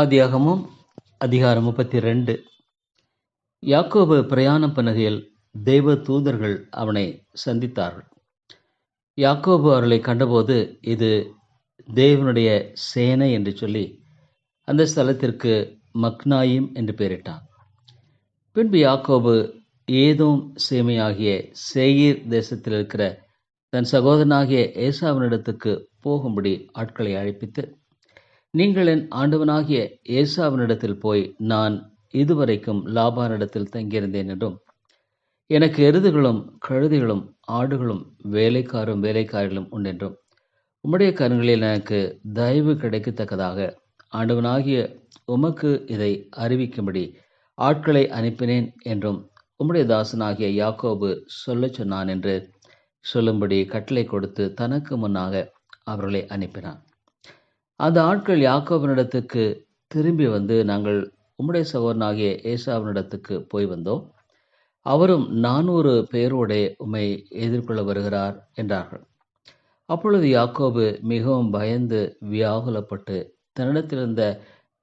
ஆதியாகமும் அதிகாரம் முப்பத்தி ரெண்டு யாக்கோபு பிரயாணம் பண்ணுகையில் தெய்வ தூதர்கள் அவனை சந்தித்தார்கள். யாக்கோபு அவர்களை கண்டபோது இது தேவனுடைய சேனை என்று சொல்லி அந்த ஸ்தலத்திற்கு மக்னாயிம் என்று பெயரிட்டான். பின்பு யாக்கோபு ஏதும் சேமையாகிய சேயீர் தேசத்தில் இருக்கிற தன் சகோதரனாகிய ஏசாவினிடத்துக்கு போகும்படி ஆட்களை அழைப்பித்து நீங்கள் என் ஆண்டவனாகிய ஏசாவினிடத்தில் போய் நான் இதுவரைக்கும் லாபானிடத்தில் தங்கியிருந்தேன் என்றும் எனக்கு எருதுகளும் கழுதிகளும் ஆடுகளும் வேலைக்காரும் வேலைக்காரிகளும் உண்டென்றும் உம்முடைய கண்களில் எனக்கு தயவு கிடைக்கத்தக்கதாக ஆண்டவனாகிய உமக்கு இதை அறிவிக்கும்படி ஆட்களை அனுப்பினேன் என்றும் உம்முடைய தாசனாகிய யாக்கோபு சொல்லச் சொன்னான் என்று சொல்லும்படி கட்டளை கொடுத்து தனக்கு முன்னாக அவர்களை அனுப்பினான். அந்த ஆட்கள் யாக்கோபனிடத்துக்கு திரும்பி வந்து நாங்கள் உம்முடைய சகோதரனாகிய ஏசாவினிடத்துக்கு போய் வந்தோம். அவரும் நானூறு பேரோடே உம்மை எதிர்கொள்ள வருகிறார் என்றார்கள். அப்பொழுது யாக்கோபு மிகவும் பயந்து வியாகுலப்பட்டு தன்னிடத்திலிருந்த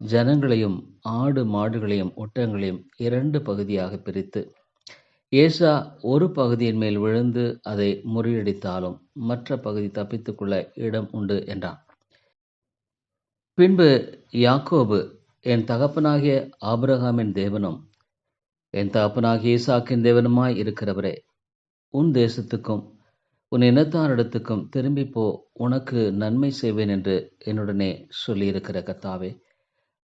ஜனங்களையும் ஆடு மாடுகளையும் ஒட்டங்களையும் இரண்டு பகுதியாக பிரித்து ஏசா ஒரு பகுதியின் மேல் விழுந்து அதை முறியடித்தாலும் மற்ற பகுதி தப்பித்துக்கொள்ள இடம் உண்டு என்றான். பின்பு யாக்கோபு என் தகப்பனாகிய ஆபிரகாமின் தேவனும் என் தகப்பனாகிய ஈசாக்கின் தேவனுமாய் இருக்கிறவரே உன் தேசத்துக்கும் உன் இனத்தாரிடத்துக்கும் திரும்பி போ உனக்கு நன்மை செய்வேன் என்று என்னுடனே சொல்லியிருக்கிற கத்தாவே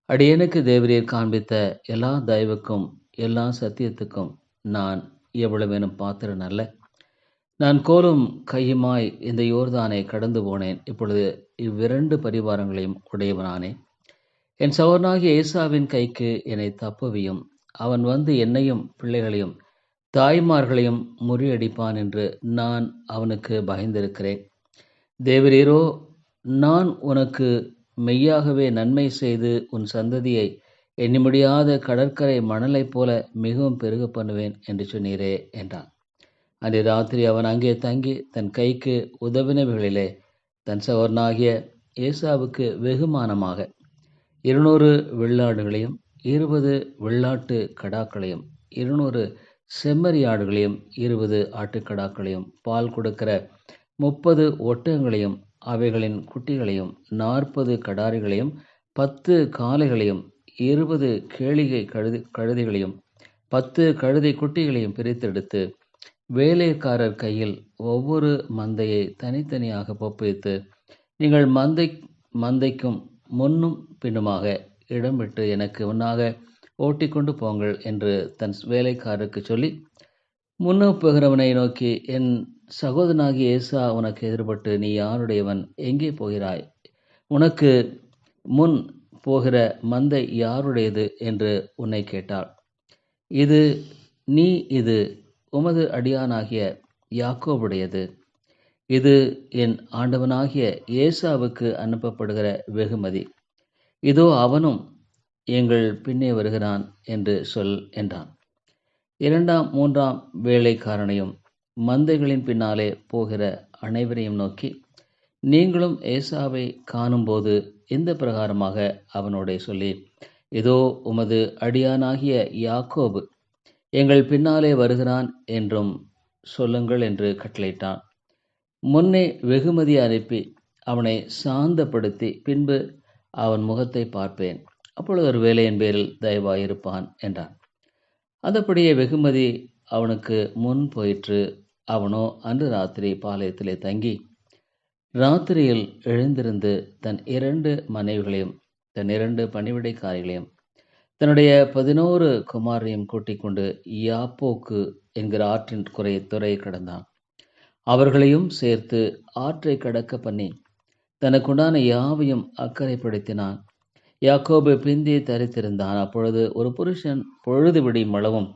அடியனுக்கு தேவரீர் காண்பித்த எல்லா தயவுக்கும் எல்லா சத்தியத்துக்கும் நான் எவ்வளவேனும் பாத்திரன் அல்ல நான் கோலும் கையுமாய் இந்த யோர்தானை கடந்து போனேன். இப்பொழுது இவ்விரண்டு பரிவாரங்களையும் உடையவனானே. என் சகோதரனாகிய ஏசாவின் கைக்கு என்னை தப்புவியும். அவன் வந்து என்னையும் பிள்ளைகளையும் தாய்மார்களையும் முறியடிப்பான் என்று நான் அவனுக்கு பயந்திருக்கிறேன். தேவரீரோ நான் உனக்கு மெய்யாகவே நன்மை செய்து உன் சந்ததியை எண்ணி முடியாத கடற்கரை மணலைப் போல மிகவும் பெருக பண்ணுவேன் என்று சொன்னீரே என்றான். அன்று ராத்திரி அவன் அங்கே தங்கி தன் கைக்கு உதவினவைகளிலே தன் சகோதரனாகிய ஏசாவுக்கு வெகுமானமாக இருநூறு வெள்ளாடுகளையும் இருபது வெள்ளாட்டு கடாக்களையும் இருநூறு செம்மறியாடுகளையும் இருபது ஆட்டுக்கடாக்களையும் பால் கொடுக்கிற முப்பது ஒட்டகங்களையும் அவைகளின் குட்டிகளையும் நாற்பது கடாரிகளையும் பத்து காளைகளையும் இருபது கேளிகை கழுதி கழுதைகளையும் பத்து கழுதை குட்டிகளையும் பிரித்தெடுத்து வேலைக்காரர் கையில் ஒவ்வொரு மந்தையை தனித்தனியாக ஒப்புவித்து நீங்கள் மந்தை மந்தைக்கும் முன்னும் பின்னுமாக இடம் விட்டு எனக்கு முன்னாக ஓட்டிக்கொண்டு போங்கள் என்று தன் வேலைக்காரருக்கு சொல்லி முன்னோப்புகிறவனை நோக்கி என் சகோதரனாகி ஏசா உனக்கு எதிர்பட்டு நீ யாருடையவன்? எங்கே போகிறாய்? உனக்கு முன் போகிற மந்தை யாருடையது? என்று உன்னை கேட்டாள். இது நீ இது உமது அடியானாகிய யாக்கோவுடையது இது என் ஆண்டவனாகிய ஏசாவுக்கு அனுப்பப்படுகிற வெகுமதி. இதோ அவனும் எங்கள் பின்னே வருகிறான் என்று சொல் என்றான். இரண்டாம் மூன்றாம் வேலைக்காரனையும் மந்தைகளின் பின்னாலே போகிற அனைவரையும் நோக்கி நீங்களும் ஏசாவை காணும்போது இந்த பிரகாரமாக அவனோட சொல்லி இதோ உமது அடியானாகிய யாக்கோபு எங்கள் பின்னாலே வருகிறான் என்றும் சொல்லுங்கள் என்று கட்டளையிட்டான். முன்னே வெகுமதி அனுப்பி அவனை சாந்தப்படுத்தி பின்பு அவன் முகத்தை பார்ப்பேன். அப்பொழுது ஒரு வேலையின் பேரில் தயவாயிருப்பான் என்றான். அதப்படியே வெகுமதி அவனுக்கு முன் போயிற்று. அவனோ அன்று ராத்திரி பாளையத்திலே தங்கி ராத்திரியில் எழுந்திருந்து தன் இரண்டு மனைவிகளையும் தன் இரண்டு பணிவிடைக்காரிகளையும் தன்னுடைய பதினோரு குமாரையும் கூட்டிக் கொண்டு யாப்போக்கு என்கிற ஆற்றின் குறை துறையை கடந்தான். அவர்களையும் சேர்த்து ஆற்றை கடக்க பண்ணி தனக்குண்டான யாவையும் அக்கறைப்படுத்தினான் யாக்கோபு பிந்தி தரித்திருந்தான். அப்பொழுது ஒரு புருஷன் பொழுது விடியும் அளவும்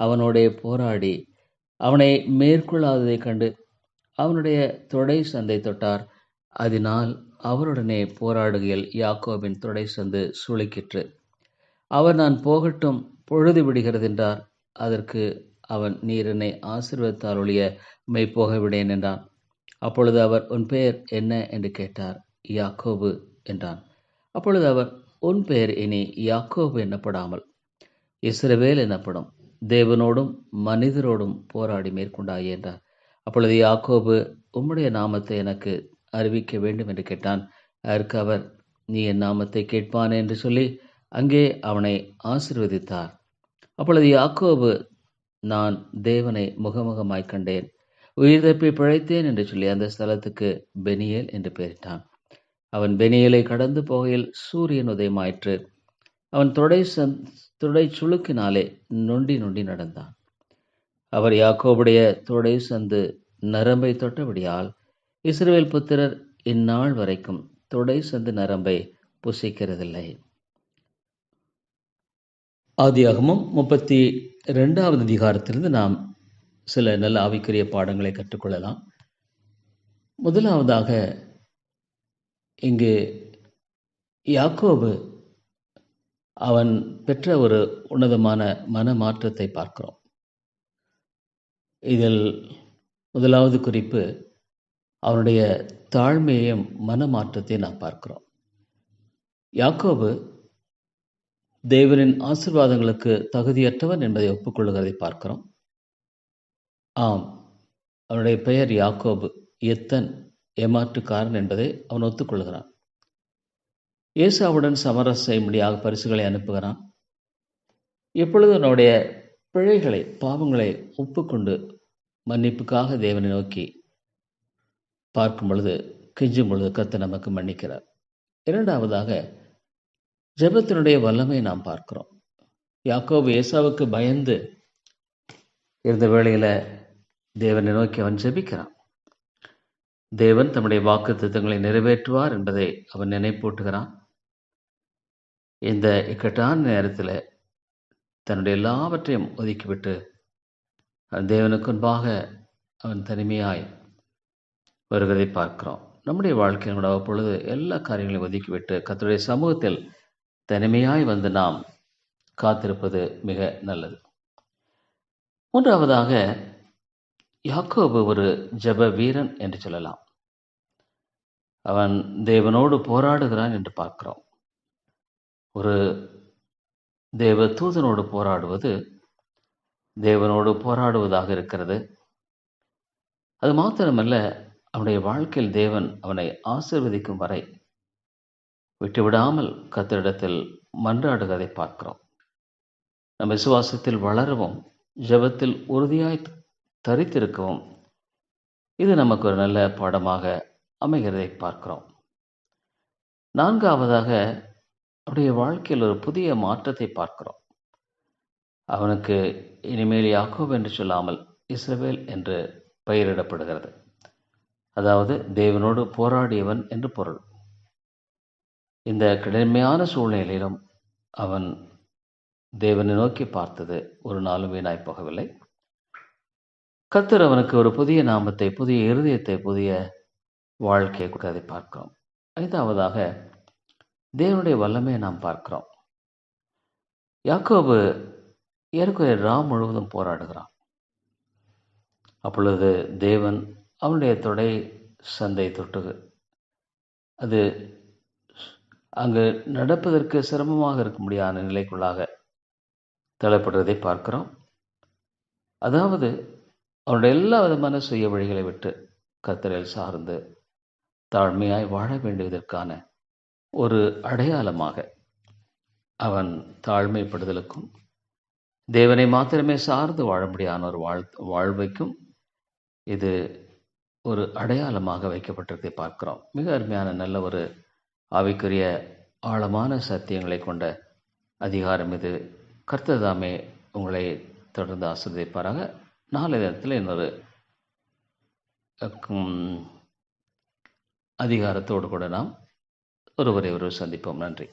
அவனோடைய போராடி அவனை மேற்கொள்ளாததைக் கண்டு அவனுடைய தொடை சந்தை தொட்டார். அதனால் அவருடனே போராடுகையில் யாக்கோபின் தொடை சந்து சுளுக்கிற்று. அவர் நான் போகட்டும் பொழுது விடுகிறது என்றார். அதற்கு அவன் நீர் என்னை ஆசீர்வதித்தால் ஒழிய மெய் போக விடேன் என்றான். அப்பொழுது அவர் உன் பெயர் என்ன என்று கேட்டார். யாக்கோபு என்றான். அப்பொழுது அவர் உன் பெயர் இனி யாக்கோபு என்னப்படாமல் இஸ்ரவேல் எனப்படும் தேவனோடும் மனிதரோடும் போராடி மேற்கொண்டாயே என்றார். அப்பொழுது யாக்கோபு உம்முடைய நாமத்தை எனக்கு அறிவிக்க வேண்டும் என்று கேட்டான். அதற்கு அவர் நீ என் நாமத்தை கேட்பானே என்று சொல்லி அங்கே அவனை ஆசிர்வதித்தார். அப்பொழுது யாக்கோபு நான் தேவனை முகமுகமாய் கண்டேன். உயிர் தப்பி பிழைத்தேன் என்று சொல்லி அந்த ஸ்தலத்துக்கு பெனியேல் என்று பெயரிட்டான். அவன் பெனியலை கடந்து போகையில் சூரியன் உதயமாயிற்று. அவன் தொடை சந் தொடை சுழுக்கினாலே நொண்டி நொண்டி நடந்தான். அவர் யாக்கோபுடைய தொடை சந்து நரம்பை தொட்டபடியால் இஸ்ரேல் புத்திரர் இந்நாள் வரைக்கும் தொடை சந்து நரம்பை புசிக்கிறதில்லை. ஆதியாகமும் முப்பத்தி ரெண்டாவது அதிகாரத்திலிருந்து நாம் சில நல்ல ஆவிக்குரிய பாடங்களை கற்றுக்கொள்ளலாம். முதலாவதாக இங்கு யாக்கோபு அவன் பெற்ற ஒரு உன்னதமான மன மாற்றத்தை பார்க்கிறோம். இதில் முதலாவது குறிப்பு அவனுடைய தாழ்மையையும் மனமாற்றத்தை நாம் பார்க்கிறோம். யாக்கோபு தேவனின் ஆசிர்வாதங்களுக்கு தகுதியற்றவன் என்பதை ஒப்புக்கொள்கிறதை பார்க்கிறோம். ஆம் அவனுடைய பெயர் யாக்கோபு. எத்தன் ஏமாற்றுக்காரன் என்பதை அவன் ஒத்துக்கொள்கிறான். ஏசாவுடன் சமரசம் செய்யும்படியாக பரிசுகளை அனுப்புகிறான். எப்பொழுது அவனுடைய பிழைகளை பாவங்களை ஒப்புக்கொண்டு மன்னிப்புக்காக தேவனை நோக்கி பார்க்கும் பொழுது கெஞ்சும் பொழுது கத்தை நமக்கு மன்னிக்கிறார். இரண்டாவதாக ஜெபத்தினுடைய வல்லமை நாம் பார்க்கிறோம். யாக்கோபு ஏசாவுக்கு பயந்து இருந்த வேளையில் தேவனை நோக்கி அவன் ஜெபிக்கிறான். தேவன் தம்முடைய வாக்கு திட்டங்களை நிறைவேற்றுவார் என்பதை அவன் நினைப்பூட்டுகிறான். இந்த இக்கட்டான நேரத்தில் தன்னுடைய எல்லாவற்றையும் ஒதுக்கிவிட்டு அவன் தேவனுக்கு முன்பாக அவன் தனிமையாய் வருவதை பார்க்கிறோம். நம்முடைய வாழ்க்கையில் கூட அவ்வப்பொழுது எல்லா காரியங்களையும் ஒதுக்கிவிட்டு கத்தருடைய சமூகத்தில் தனிமையாய் வந்து நாம் காத்திருப்பது மிக நல்லது. மூன்றாவதாக யாக்கோபு ஒரு ஜெப வீரன் என்று சொல்லலாம். அவன் தேவனோடு போராடுகிறான் என்று பார்க்கிறோம். ஒரு தேவ தூதனோடு போராடுவது தேவனோடு போராடுவதாக இருக்கிறது. அது மாத்திரமல்ல அவனுடைய வாழ்க்கையில் தேவன் அவனை ஆசிர்வதிக்கும் வரை விட்டுவிடாமல் கத்தரிடத்தில் மன்றாடுவதை பார்க்கிறோம். நம் விசுவாசத்தில் வளரவும் ஜெபத்தில் உறுதியாய் தரித்திருக்கவும் இது நமக்கு ஒரு நல்ல பாடமாக அமைகிறதை பார்க்கிறோம். நான்காவதாக அவருடைய வாழ்க்கையில் ஒரு புதிய மாற்றத்தை பார்க்கிறோம். அவனுக்கு இனிமேல் யாக்கோப் என்று சொல்லாமல் இஸ்ரவேல் என்று பெயரிடப்படுகிறது. அதாவது தேவனோடு போராடியவன் என்று பொருள். இந்த கடுமையான சூழ்நிலையிலும் அவன் தேவனை நோக்கி பார்த்தது. ஒரு நாளும் வீணாய் போகவில்லை. கத்தர் அவனுக்கு ஒரு புதிய நாமத்தை புதிய இருதயத்தை புதிய வாழ்க்கையை கொடுக்கறதை பார்க்கிறோம். ஐந்தாவதாக தேவனுடைய வல்லமையை நாம் பார்க்கிறோம். யாக்கோபு ஏற்குறைய ராம் முழுவதும் போராடுகிறான். அப்பொழுது தேவன் அவனுடைய தொடை சந்தை தொட்டு அது அங்கு நடப்பதற்கு சிரமமாக இருக்க முடியாத நிலைக்குள்ளாக தள்ளப்படுறதை பார்க்கிறோம். அதாவது அவனுடைய எல்லா விதமான சுய வழிகளை விட்டு கத்தரில் சார்ந்து தாழ்மையாய் வாழ வேண்டியதற்கான ஒரு அடையாளமாக அவன் தாழ்மைப்படுதலுக்கும் தேவனை மாத்திரமே சார்ந்து வாழ முடியாத ஒரு வாழ் வாழ்வைக்கும் இது ஒரு அடையாளமாக வைக்கப்பட்டிருக்கதை பார்க்கிறோம். மிக அருமையான நல்ல ஒரு ஆவிக்குரிய ஆழமான சத்தியங்களை கொண்ட அதிகாரம் இது. கர்த்ததாமே உங்களை தொடர்ந்து ஆசிரியப்பாராக நாலு நேரத்தில் இன்னொரு அதிகாரத்தோடு கூட நாம் ஒருவரை ஒருவர் சந்திப்போம். நன்றி.